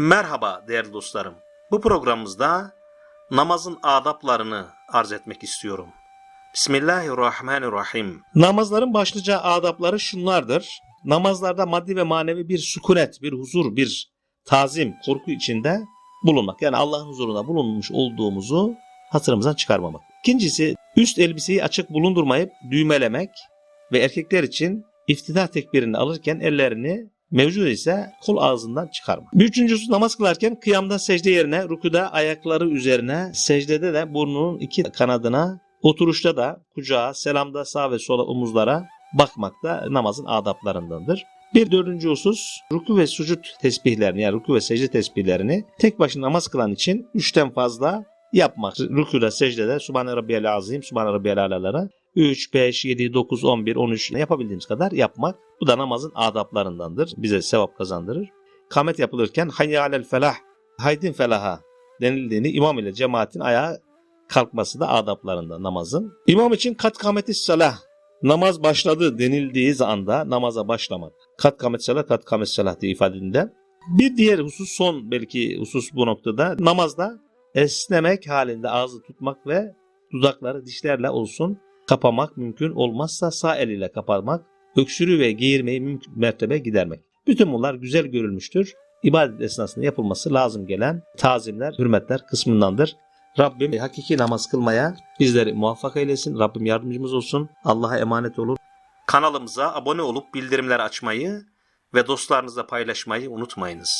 Merhaba değerli dostlarım. Bu programımızda namazın adaplarını arz etmek istiyorum. Bismillahirrahmanirrahim. Namazların başlıca adapları şunlardır. Namazlarda maddi ve manevi bir sükunet, bir huzur, bir tazim, korku içinde bulunmak. Yani Allah'ın huzurunda bulunmuş olduğumuzu hatırımızdan çıkarmamak. İkincisi üst elbiseyi açık bulundurmayıp düğmelemek ve erkekler için iftida tekbirini alırken ellerini mevcut ise kol ağzından çıkarma. Bir üçüncüsü namaz kılarken kıyamda secde yerine, rükuda ayakları üzerine, secdede de burnunun iki kanadına, oturuşta da kucağa, selamda sağ ve sola omuzlara bakmak da namazın adaplarındandır. Bir dördüncü husus ruku ve sucud tesbihlerini yani ruku ve secde tesbihlerini tek başına namaz kılan için üçten fazla yapmak. Rükuda, secdede Subhane Rabbiyel Azim, Subhane Rabbiyel Alalara 3, 5, 7, 9, 11, 13 yapabildiğimiz kadar yapmak. Bu da namazın adaplarındandır. Bize sevap kazandırır. Kamet yapılırken hayya alel felah, haydin felaha denildiğini imam ile cemaatin ayağa kalkması da adaplarından namazın. İmam için kat kameti salah, namaz başladı denildiği anda namaza başlamak. Kat kamet salah, kat kamet salah diye ifade edildiğinde. Bir diğer husus son belki husus bu noktada namazda esnemek halinde ağzı tutmak ve dudakları dişlerle olsun kapamak mümkün olmazsa sağ eliyle kapamak, öksürüğü ve geğirmeyi mümkün mertebe gidermek. Bütün bunlar güzel görülmüştür. İbadet esnasında yapılması lazım gelen tazimler, hürmetler kısmındandır. Rabbim hakiki namaz kılmaya bizleri muvaffak eylesin. Rabbim yardımcımız olsun. Allah'a emanet olun. Kanalımıza abone olup bildirimler açmayı ve dostlarınızla paylaşmayı unutmayınız.